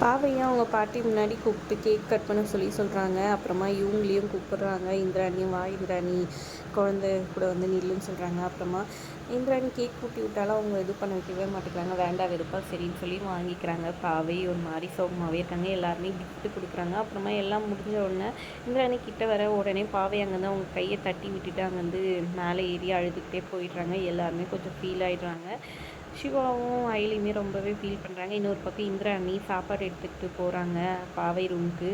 பாவையை அவங்க பாட்டி முன்னாடி கூப்பிட்டு கேக் கட் பண்ண சொல்லி சொல்கிறாங்க அப்புறமா இவங்களையும் கூப்பிடுறாங்க. இந்திராணியும் வா இந்திராணி குழந்தை கூட வந்து நில்லுன்னு சொல்கிறாங்க அப்புறமா இந்திராணி கேக் கூட்டி விட்டாலும் அவங்க இது பண்ண வைக்கவே மாட்டேங்கிறாங்க. வேண்டாம் வெறுப்பா சரின்னு சொல்லி வாங்கிக்கிறாங்க. பாவை ஒரு மாதிரி சோகமாகவே இருக்காங்க. எல்லாருமே கிஃப்ட்டு கொடுக்குறாங்க. அப்புறமா எல்லாம் முடிஞ்ச உடனே இந்திராணி கிட்ட வர உடனே பாவை அங்கேருந்து அவங்க கையை தட்டி விட்டுட்டு அங்கேருந்து மேலே ஏறி அழுதுகிட்டே போயிடுறாங்க. எல்லாருமே கொஞ்சம் ஃபீல் ஆகிடுறாங்க சிவாவும் அயலியுமே ரொம்பவே ஃபீல் பண்ணுறாங்க இன்னொரு பக்கம் இந்திராணி சாப்பாடு எடுத்துக்கிட்டு போகிறாங்க பாவை ரூமுக்கு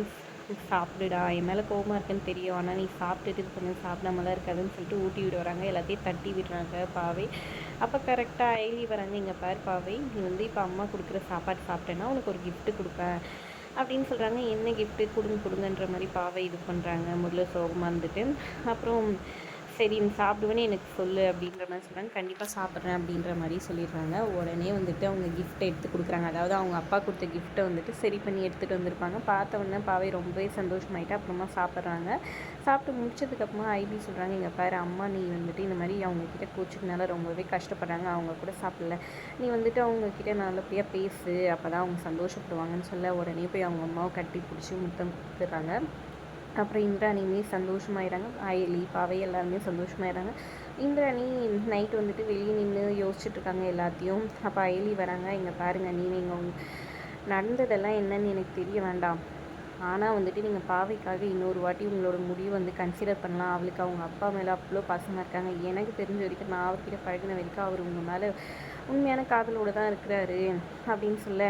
சாப்பிடுடா. என் மேலே கோபமாக இருக்குன்னு தெரியும். ஆனால் நீ சாப்பிட்டுட்டு இது பண்ண சாப்பிடாமலாம் இருக்காதுன்னு சொல்லிட்டு ஊட்டி விட வராங்க எல்லாத்தையும் தட்டி விடுறாங்க பாவை. அப்போ கரெக்டாக அயலி வராங்க. இங்கே பாரு பாவை. நீ வந்து இப்போ அம்மா கொடுக்குற சாப்பாடு சாப்பிட்டேன்னா உனக்கு ஒரு கிஃப்ட்டு கொடுப்பேன். அப்படின்னு சொல்கிறாங்க என்ன கிஃப்ட்டு கொடுங்க கொடுங்கன்ற மாதிரி பாவை இது பண்ணுறாங்க முதல்ல சோகமாக இருந்துட்டு. அப்புறம் சரி நீ சாப்பிடுவேன்னு எனக்கு சொல்லு அப்படின்ற மாதிரி சொல்கிறாங்க கண்டிப்பாக சாப்பிட்றேன் அப்படின்ற மாதிரி சொல்லிடுறாங்க. உடனே வந்துட்டு அவங்க கிஃப்ட்டை எடுத்து கொடுக்குறாங்க. அதாவது அவங்க அப்பா கொடுத்த கிஃப்ட்டை வந்துட்டு சரி பண்ணி எடுத்துகிட்டு வந்திருப்பாங்க. பார்த்த உடனே பாவை ரொம்பவே சந்தோஷமாயிட்டு அப்புறமா சாப்பிட்றாங்க. சாப்பிட்டு முடிச்சதுக்கப்புறமா ஐபி சொல்கிறாங்க எங்கள் பாரு அம்மா நீ வந்துட்டு இந்த மாதிரி அவங்கக்கிட்ட கோச்சுக்கனால ரொம்பவே கஷ்டப்படுறாங்க. அவங்க கூட சாப்பிடல. நீ வந்துட்டு அவங்கக்கிட்ட நல்லபடியாக பேசு. அப்போ தான் அவங்க சந்தோஷப்படுவாங்கன்னு சொல்ல உடனே போய் அவங்க அம்மாவை கட்டி பிடிச்சி முத்தம் கொடுத்துட்றாங்க. அப்புறம் இந்திராணியுமே சந்தோஷமாயிடுறாங்க அயலி பாவை எல்லாருமே சந்தோஷமாயிடுறாங்க இந்திராணி நைட் வந்துட்டு வெளியே நின்று யோசிச்சுட்ருக்காங்க எல்லாத்தையும். அப்போ அயலி வராங்க இங்கே பாருங்கள் நீ நீங்கள் நடந்ததெல்லாம் என்னன்னு எனக்கு தெரிய வேண்டாம். ஆனால் வந்துட்டு நீங்கள் பாவைக்காக இன்னொரு வாட்டி உங்களோட முடிவு வந்து கன்சிடர் பண்ணலாம். அவளுக்கு அவங்க அப்பா மேலே அவ்வளோ பாசமாக இருக்காங்க. எனக்கு தெரிஞ்ச வரைக்கும் நான் அவர்கிட்ட பழகின வரைக்கும் அவர் உங்கள் மேலே உண்மையான காதலோடு தான் இருக்கிறாரு அப்படின்னு சொல்ல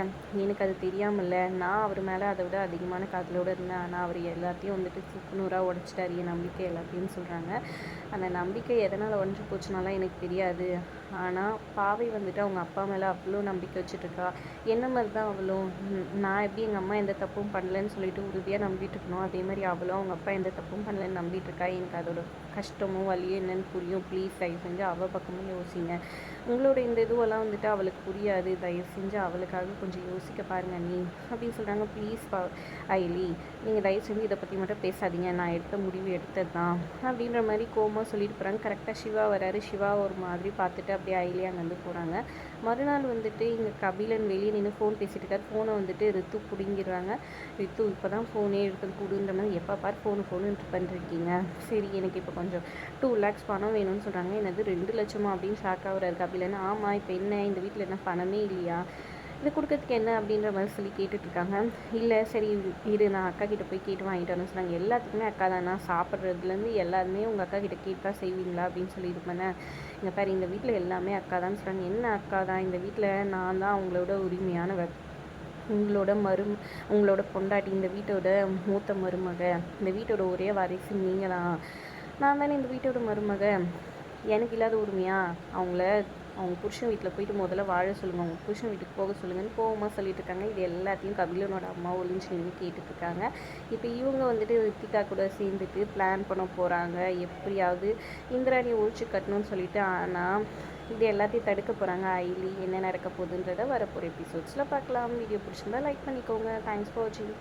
எனக்கு அது தெரியாமல்ல. நான் அவர் மேலே அதை விட அதிகமான காதலோடு இருந்தேன். ஆனால் அவர் எல்லாத்தையும் வந்துட்டு சுக்குநூறாக உடச்சிட்டாரு. என் நம்பிக்கை எல்லாத்தையும் சொல்கிறாங்க அந்த நம்பிக்கை எதனால் உடஞ்சி போச்சுனாலாம் எனக்கு தெரியாது. ஆனால் பாவை வந்துட்டு அவங்க அப்பா மேலே அவ்வளோ நம்பிக்கை வச்சுட்ருக்கா. என்ன மாதிரி தான் அவளும் நான் எப்படி எங்கள் அம்மா எந்த தப்பும் பண்ணலன்னு சொல்லிட்டு உறுதியாக நம்பிட்டு இருக்கணும் அதே மாதிரி அவளும் அவங்க அப்பா எந்த தப்பும் பண்ணலன்னு நம்பிட்டு இருக்கா எனக்கு அதோட கஷ்டமும் வழியும் என்னென்னு புரியும். ப்ளீஸ் தயவு செஞ்சு அவள் பக்கமும் யோசிங்க. உங்களோட இந்த இதுவெல்லாம் வந்துட்டு அவளுக்கு புரியாது. தயவு செஞ்சு அவளுக்காக கொஞ்சம் யோசிக்க பாருங்க நீ. அப்படின்னு சொல்கிறாங்க ப்ளீஸ் பா ஐலி நீங்கள் தயவு செஞ்சு இதை பற்றி மட்டும் பேசாதீங்க. நான் எடுத்த முடிவு எடுத்தது தான் அப்படின்ற மாதிரி கோமா சொல்லிட்டு போகிறாங்க கரெக்டாக சிவா வராரு. சிவா ஒரு மாதிரி பார்த்துட்டு அப்படியே ஐலி அங்கேருந்து போகிறாங்க மறுநாள் வந்துட்டு இங்கே கபிலன் வெளியே நின்று ஃபோன் பேசிகிட்டு இருக்காரு. ஃபோனை வந்துட்டு ரித்து பிடுங்கிடுறாங்க. ரித்து இப்போ தான் ஃபோனே எடுத்து கொடுன்ற மாதிரி எப்போ பார் ஃபோனு ஃபோனு பண்ணிருக்கீங்க. சரி எனக்கு இப்போ கொஞ்சம் டூ லேக்ஸ் பணம் வேணும்னு சொல்கிறாங்க என்னது ரெண்டு லட்சமா அப்படின்னு ஷாக் கபிலன். ஆமாம் இப்போ என்ன? இந்த வீட்டில் என்ன பணமே இல்லையா? இது கொடுக்கறதுக்கு என்ன அப்படின்ற மாதிரி சொல்லி கேட்டுட்ருக்காங்க. இல்லை சரி இரு நான் அக்கா கிட்டே போய் கேட்டு வாங்கிட்டு வரேன் சொன்னாங்க. எல்லாத்துக்குமே அக்கா தான். நான் சாப்பிட்றதுலேருந்து எல்லாருமே உங்கள் அக்கா கிட்டே கேட்டால் செய்வீங்களா அப்படின்னு சொல்லி இது பண்ணேன். இங்கே பாரு இந்த வீட்டில் எல்லாமே அக்கா தான் சொல்கிறாங்க என்ன அக்கா தான்? இந்த வீட்டில் நான் தான் அவங்களோட உரிமையான உங்களோட மரு உங்களோட பொண்டாட்டி இந்த வீட்டோட மூத்த மருமக. இந்த வீட்டோட ஒரே வாரிசு நீங்கள் தான் நான் தானே இந்த வீட்டோட மருமக. எனக்கு இல்லாத உரிமையா? அவங்கள அவங்க புருஷன் வீட்டில் போயிட்டு முதல்ல வாழ சொல்லுங்கள் அவங்க புருஷன் வீட்டுக்கு போக சொல்லுங்கன்னு கோவமாக சொல்லிட்டு இருக்காங்க. இது எல்லாத்தையும் கபிலனோட அம்மா ஒளிஞ்சு நின்று கேட்டுட்ருக்காங்க இப்போ இவங்க வந்துட்டு ரித்திகா கூட சேர்ந்துட்டு பிளான் பண்ண போகிறாங்க எப்படியாவது இந்திராணியை ஒழிச்சு கட்டணும்னு சொல்லிட்டு ஆனால் இது எல்லாத்தையும் தடுக்க போகிறாங்க ஐலி என்ன நடக்க போகுதுன்றதை வரப்போகிற எபிசோட்ஸில் பார்க்கலாம். வீடியோ பிடிச்சிருந்தா லைக் பண்ணிக்கோங்க. தேங்க்ஸ் ஃபார் வாட்சிங்